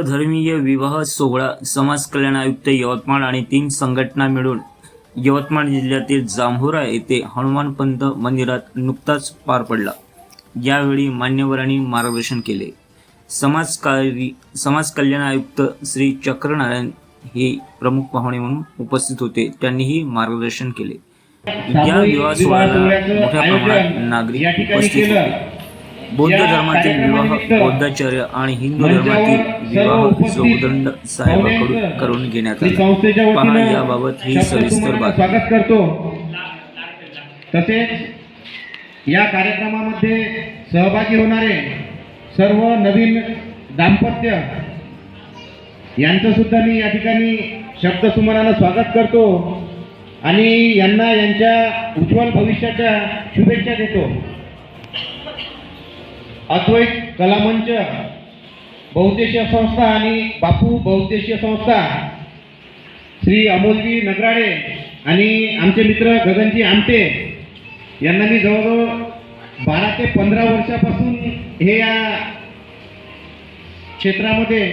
सर्वधर्मीय विवाह सोहळा समाज कल्याण आयुक्त यवतमाळ आणि तीन संघटना मिळून यवतमाळ जिल्ह्यातील जांभोरा येथे हनुमानपंत मंदिरात नुकताच पार पडला. यावेळी मान्यवरांनी मार्गदर्शन केले. समाजकारी समाज कल्याण आयुक्त श्री चक्रनारायण हे प्रमुख पाहुणे म्हणून उपस्थित होते. त्यांनीही मार्गदर्शन केले. या विवाह सोहळ्याला मोठ्या प्रमाणात नागरिक उपस्थित होते. बौद्ध धर्मातील विवाह बौद्धाचार्य आणि हिंदू धर्मातील विवाह जोगदंड साहेबाकडून करून घेण्यात आला. पहा याबाबत ही सविस्तर स्वागत करतो. तसेच या कार्यक्रमामध्ये सहभागी होणारे सर्व नवीन दाम्पत्य यांचं सुद्धा मी या ठिकाणी शब्दसुमनानं स्वागत करतो आणि यांना यांच्या उज्ज्वल भविष्याच्या शुभेच्छा देतो. अद्वैत कलामंच बहुद्देशीय संस्था आणि बापू बहुद्देशीय संस्था श्री अमोलजी नगराडे आणि आमचे मित्र गगनजी आमटे यांना मी जवळजवळ बारा ते पंधरा वर्षापासून हे या क्षेत्रामध्ये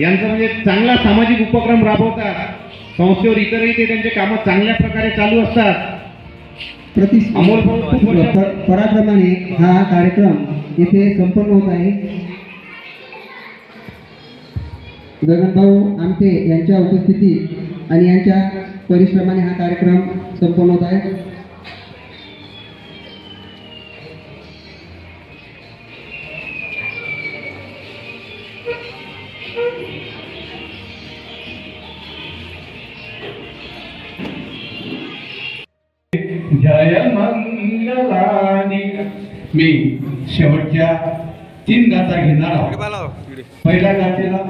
यांचा म्हणजे चांगला सामाजिक उपक्रम राबवतात. संस्थेवर इतरही ते त्यांचे कामं चांगल्या प्रकारे चालू असतात. पराक्रमाने हा कार्यक्रम येथे संपन्न होत आहे. गगनभाऊ आमटे यांच्या उपस्थितीत आणि यांच्या परिश्रमाने हा कार्यक्रम संपन्न होत आहे. जय मंगलानी मी शेवटच्या तीन घेणार आहोत. पहिल्या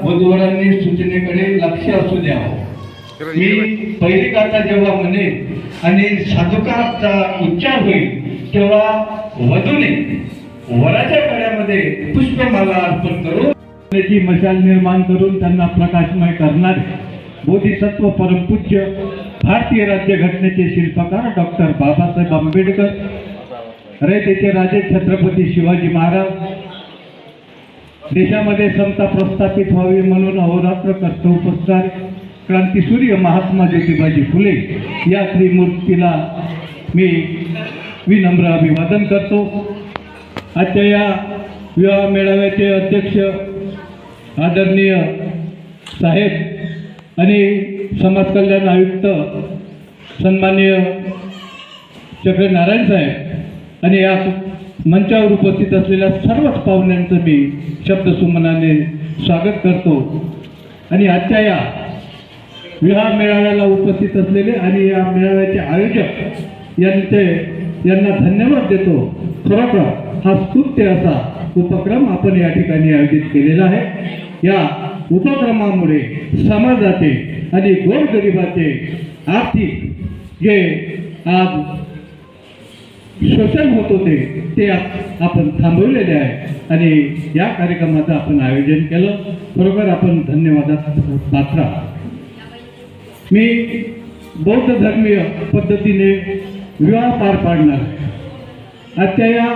वधूवरांनी सूचनेकडे लक्ष असू द्यावं मी पहिली गाथा जेव्हा म्हणेन आणि साधुकाचा उच्चार होईल तेव्हा वधूने वराच्या गळ्यामध्ये पुष्पमाला अर्पण करून त्याची मशाल निर्माण करून त्यांना प्रकाशमय करणारे बोधिसत्व परमपूज्य भारतीय राज्यघटनेचे शिल्पकार डॉक्टर बाबासाहेब आंबेडकर रयतेचे राजे छत्रपती शिवाजी महाराज देशामध्ये समता प्रस्थापित व्हावी म्हणून अहोरात्र कष्ट उपसणारे क्रांतीसूर्य महात्मा ज्योतिबाजी फुले. या त्रिमूर्तीला मी विनम्र अभिवादन करतो. आजच्या या विवाह मेळाव्याचे अध्यक्ष आदरणीय साहेब आणि समाज कल्याण आयुक्त सन्माननीय चक्रनारायण साहेब आणि या मंचावर उपस्थित असलेल्या सर्वच पाहुण्यांचं मी शब्दसुमनाने स्वागत करतो. आणि आजच्या या विवाह मेळाव्याला उपस्थित असलेले आणि या मेळाव्याचे आयोजक यांचे यांना धन्यवाद देतो. खरोखर हा स्तुत्य असा उपक्रम आपण या ठिकाणी आयोजित केलेला आहे. या उपक्रमामुळे समाजाचे आणि गोरगरिबाचे आर्थिक जे आज शोषण होत होते ते आपण थांबवलेले आहे आणि या कार्यक्रमाचं आपण आयोजन केलं. बरोबर आपण धन्यवादात पात्र मी बौद्ध धर्मीय पद्धतीने विवाह पार पाडणार आजच्या या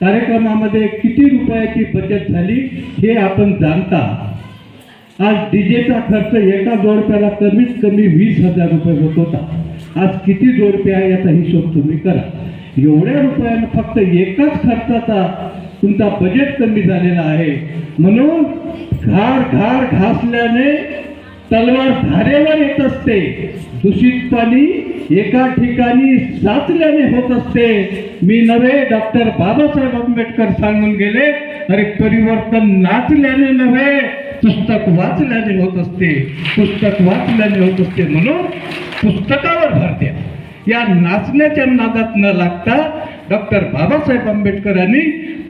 कार्यक्रमामध्ये किती रुपयाची बचत झाली हे आपण जाणता. आज डीजेचा खर्च एका जोडप्याला कमीत कमी वीस हजार रुपये होत होता. आज किती जोडपे आहे याचा हिशोब तुम्ही करा. एवढ्या रुपयानं फक्त एकाच खर्चाचा तुमचा बजेट कमी झालेला आहे. म्हणून घार घार घासल्याने तलवार धारेवर असते. दूषित पाणी एका ठिकाणी साचल्याने होत असते. मी नव्हे डॉक्टर बाबासाहेब आंबेडकर सांगून गेले अरे परिवर्तन नाचल्याने नव्हे पुस्तक वाचल्याने होत असते. पुस्तक वाचल्याने होत असते म्हणून पुस्तकावर भर द्या. या नाचण्याच्या नादात न लागता डॉक्टर बाबासाहेब आंबेडकरांनी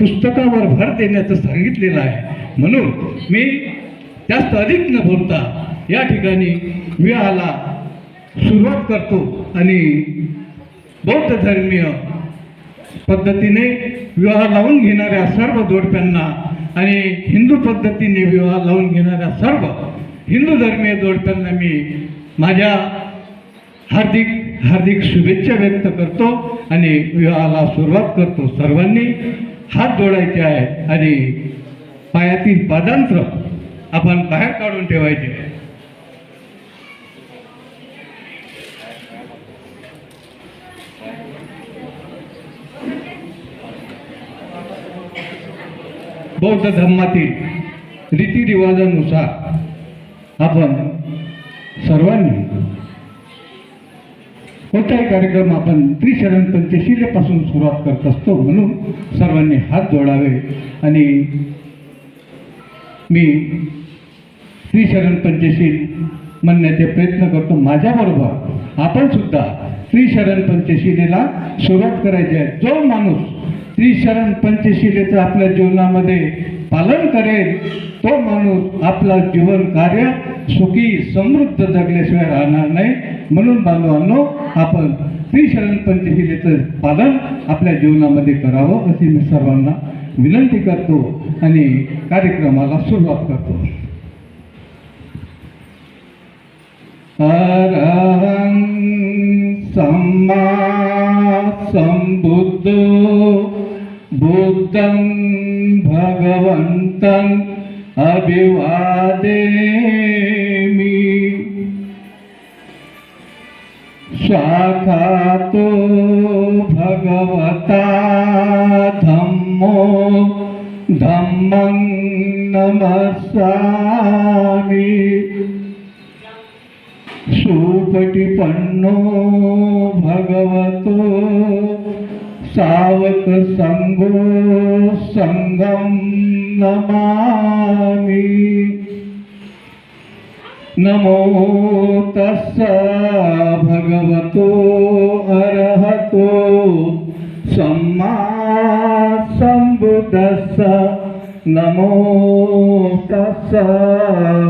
पुस्तकावर भर देण्याचं सांगितलेलं आहे. म्हणून मी जास्त अधिक न बोलता या ठिकाणी विवाहाला सुरुवात करतो आणि बौद्ध धर्मीय पद्धतीने विवाह लावून घेणाऱ्या सर्व जोडप्यांना आणि हिंदू पद्धतीने विवाह लावून घेणाऱ्या सर्व हिंदू धर्मीय जोडप्यांना मी माझ्या हार्दिक हार्दिक शुभेच्छा व्यक्त करतो आणि विवाहाला सुरुवात करतो. सर्वांनी हात जोडायचे आहे आणि पायातील पादांत्र आपण बाहेर काढून ठेवायचे बौद्ध धर्मातील रीतिरिवाजानुसार आपण सर्वांनी कोणताही कार्यक्रम आपण त्रिशरण पंचशिलेपासून सुरुवात करत असतो म्हणून सर्वांनी हात जोडावे आणि मी त्रिशरण पंचशील म्हणण्याचे प्रयत्न करतो. माझ्याबरोबर आपण सुद्धा त्रिशरण पंचशिलेला सुरुवात करायची आहे. जो माणूस त्रिशरण पंचशिलेचं आपल्या जीवनामध्ये पालन करेल तो माणूस आपला जीवन कार्य सुखी समृद्ध जगल्याशिवाय राहणार नाही. म्हणून बांधवांनो आपण त्रिशरण पंचशिलेचं पालन आपल्या जीवनामध्ये करावं अशी मी सर्वांना विनंती करतो आणि कार्यक्रमाला सुरुवात करतो. अरहं සම්මා සම්බුද්ධෝ බුද්ධං භගවන්තං අභිවාදේමි ශාඛාතෝ භගවතා ධම්මෝ ධම්මං නමස්සාමි सुपटिपन्नो भगवतो सावक संगो संगम नमामि नमो तस्स भगवतो अरहतो सम्मा नमो तस्स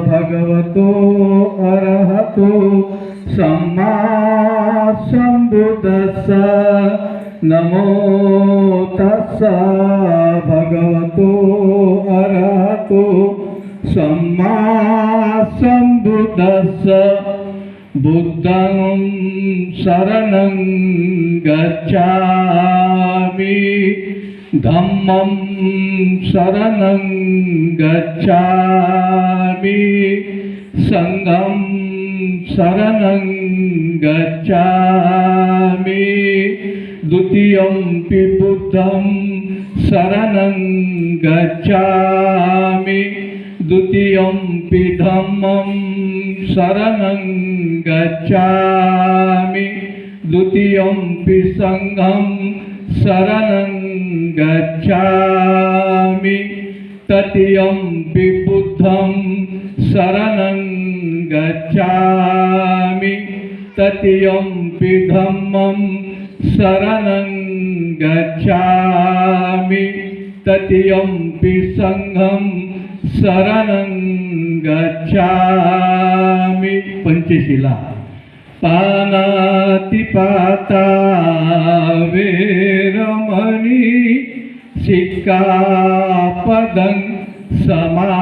भगवतो अरहतो सम्मा सम्बुद्धस्स नमो तस्स भगवतो अरहतो सम्मा सम्बुद्धस्स बुद्धं शरणं गच्छामि धम्मं शरणं गच्छामि। सङ्गं शरणं गच्छामि। द्वितीयंपि बुद्धं शरणं गच्छामि। द्वितीयंपि धम्मं शरणं गच्छामि। द्वितीयंपि सङ्घं शरणं गच्छामि। तृतीयंपि बुद्धं शरणं गच्छामि। तृतीयंपि धम्मं शरणं गच्छामि। तृतीयंपि सङ्घं शरणं गच्छामि। पञ्चशिला। पानातिपाता वेरमणि सिक्कापदं समादयामि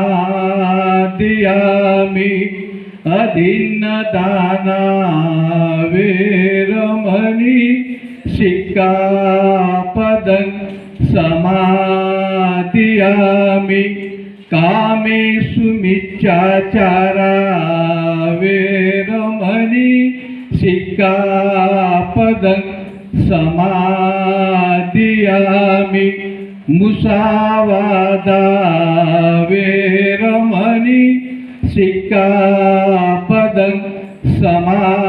अधीनदाना वेरमणि सिक्कापदं समादयामि कामेषु मिच्छाचारा वेरमणि सिक्कापदं समादयामि मुसावादा वीरमणि श्रीका पद समादियामी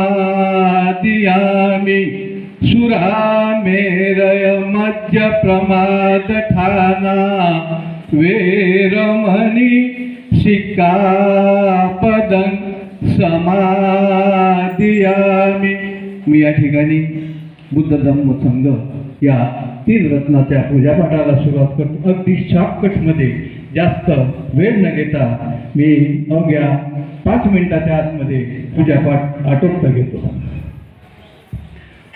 सुरहा मेर्य मध्य प्रमाद ठाना वीरमणि श्रीका पद समादियामी बुद्ध धर्म मसंग या तीन रत्नाच्या पूजापाठाला सुरुवात करतो. अगदी शॉर्टकटमध्ये जास्त वेळ न घेता मी अवघ्या पाच मिनिटाच्या आतमध्ये पूजापाठ आटोपता घेतो.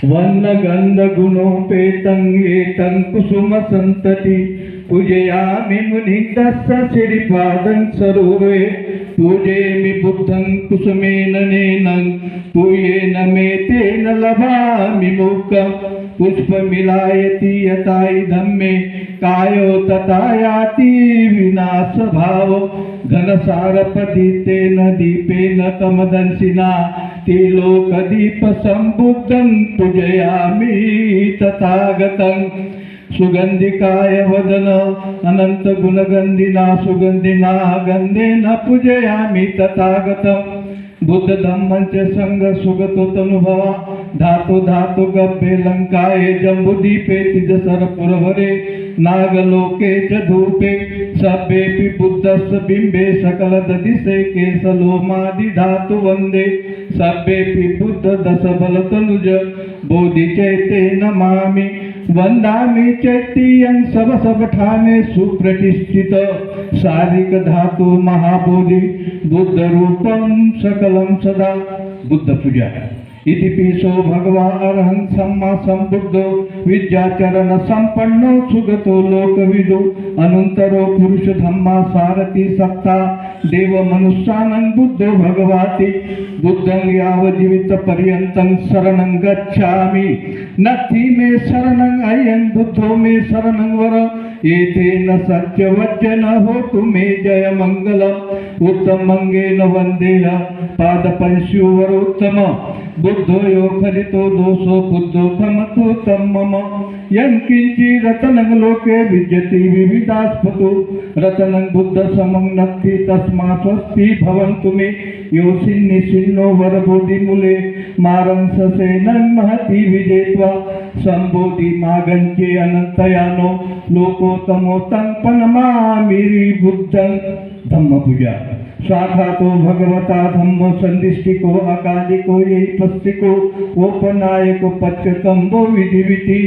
वन्न गंध गुणोपेतं एतं कुसुम संतति पूजयामि मुनिन्दस्य श्रीपादं पूजे पूजयामि बुद्धं कुसुमेन नेनं पूयेन मे तेन लभामि मुक्तं पुष्पमिलायति यतायि धम्मे. कायो तथा याति विनाशभाव घनसारपदितेन दीपेन तमदंसिना तिलोकदीपसम्बुद्धं पूजयामि तथागतम् सुगन्धिकाय वदन अनन्तगुणगन्धिना सुगन्धिना गन्धेन पूजयामि तथागतम्। बुद्ध धम्मञ्च सङ्ग सुगतो तनुभवा धातु धातु गभ्ये लङ्काये जम्बुदीपे तिजसरपुरवरे नागलोके च धूपे सभ्येऽपि बुद्धस्य बिम्बे सकलददिशे केशलोमादि धातु वन्दे सभ्येऽपि बुद्ध दशबलतनुज बोधिचैते नमामि वन्दामि चैत्यं सब सुप्रतिष्ठित सारिक धातु महाबोधि बुद्धरूपं सकलं सदा। बुद्ध पूजा। इति पिसो भगवा अर्हं सम्मा सम्बुद्धो विद्याचरण संपन्नो सुगतो लोकविदो अनन्तरो पुरुष धम्मा सारथि सत्ता देव मनुष्यानं बुद्धो भगवाति बुद्धं यावजीवित पर्यन्तं शरणं गच्छामि। नथि मे शरणं अयं बुद्धो मे शरणं वर एतेन सत्यवचन हो मे जय मङ्गलम् पाद पंशुवर उत्तम। बुद्धो यो खलितो दोषो बुद्धो खमतो तम मम यंकिंची किञ्चिरतनं लोके विद्यति विविधास्पतु. रतनं बुद्धसमं नक्ति तस्मात् स्वस्ति भवन्तु मे. योऽसिन्नि सिन्नो वरबोधिमूले मारं ससेनं महती विजेत्वा. संबोधी मागंचे अनंतयानो लोकोत्तमो तं बुद्धं धम्मपूजा साखातो भगवता धम्म संदिष्टिको अकालिको यैपस्तिको ओपनायको पच्यकम्बो विधिविति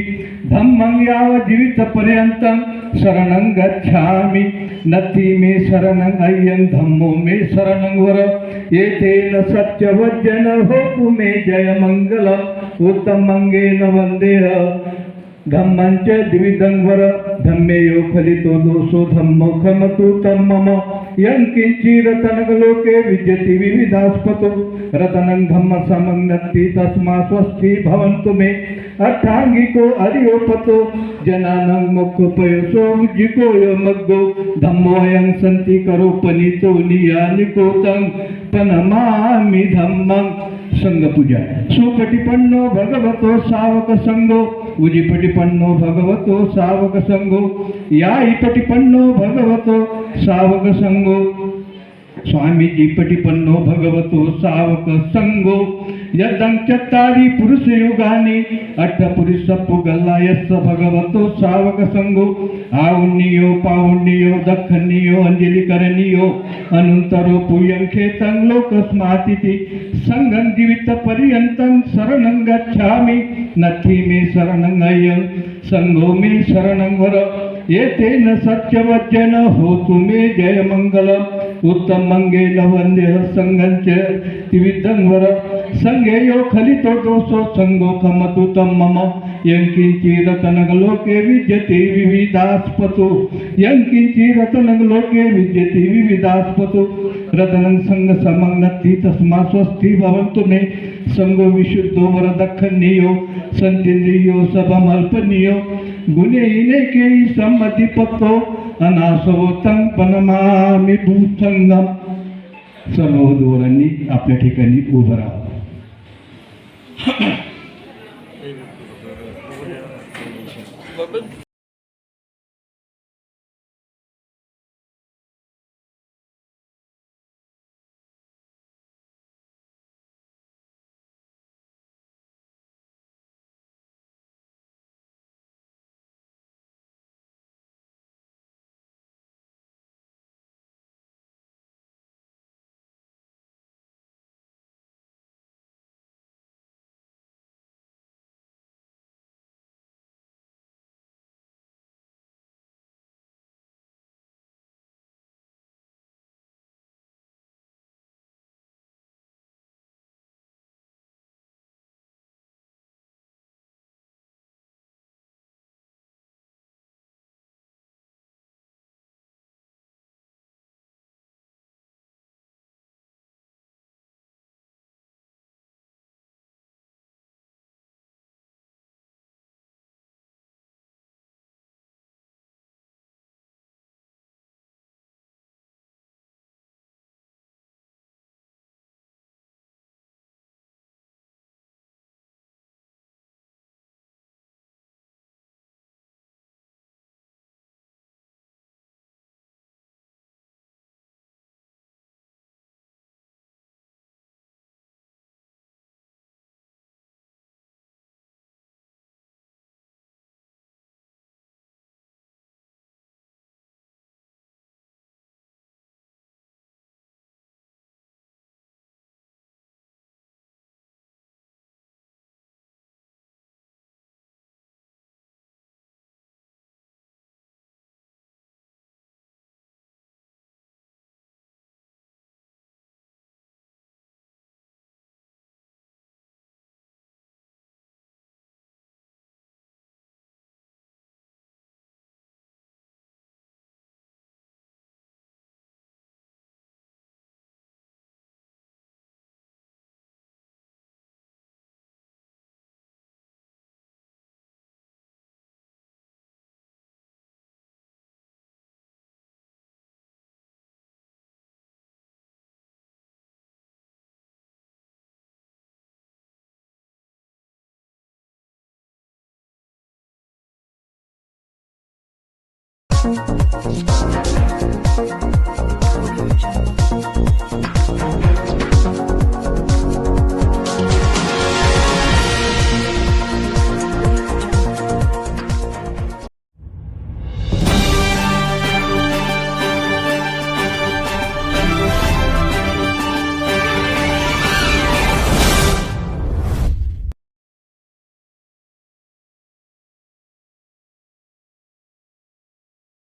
धम्मं यावजीवितपर्यन्तं शरणं गच्छामि। नति मे शरणं अय्यं धम्मो मे शरणं वर। एतेन सत्यवज्जन होतु मे जय मङ्गलम् उत्तमङ्गेन वन्देह। धम्मञ्च द्विविधं धम्मे यो फलितो दोषो धम्म खमतु तं मम यं किञ्चिरतनगलोके विद्यति विविधास्पतो। रतनं धम्म समन्नति तस्मा स्वस्ति भवन्तु मे। अट्टाङ्गिको अर्योपतो जनानं मुखोपयसो जिको यो मग्गो धम्मोऽयं सन्ति करोपनीतो नियानिको तं पनमामि धम्मं संगपूजा सुपटिपन्नो भगवतो सावक संगो उजिपटिपन्नो भगवतो सावक संगो या याईपटिपन्नो भगवतो सावक संगो स्वामी स्वामीजी पटिपन्नो भगवतो सावक संगो यदं चत्तारि पुरुषयुगानि अट्टपुरुषपुगल्लायस्स भगवतो सावक संगो आउन्नियो पाउन्नियो दखन्नियो अंजलिकरणियो अनन्तरो पूयङ्खेतं लोकस्मातिथि सङ्गं जीवितपर्यन्तं शरणं गच्छामि नथि मे शरणं अयं सङ्गो मे शरणं वर एतेन सत्यवचन होतु मे जय मङ्गलम् उत्तमङ्गेन वन्द्यः सङ्गञ्च त्रिविधं वर सङ्गे यो खलितो दोषो सङ्गो खमतु तं मम यंकिंची रतनगलोके विद्यते विविधास्पतो यं रतनगलोके विद्यते विविधास्पतो रतनं संग समग्नति तस्मात् स्वस्ति भवन्तु मे सङ्गो विशुद्धो वरदखन्नियो सन्तिन्द्रियो सभमल्पनीयो सम्मति पत्तो अनासवोतं पनमामी भूसंगम सर्व दोरांनी आपल्या ठिकाणी उभं राहावं Bubble? Thank you.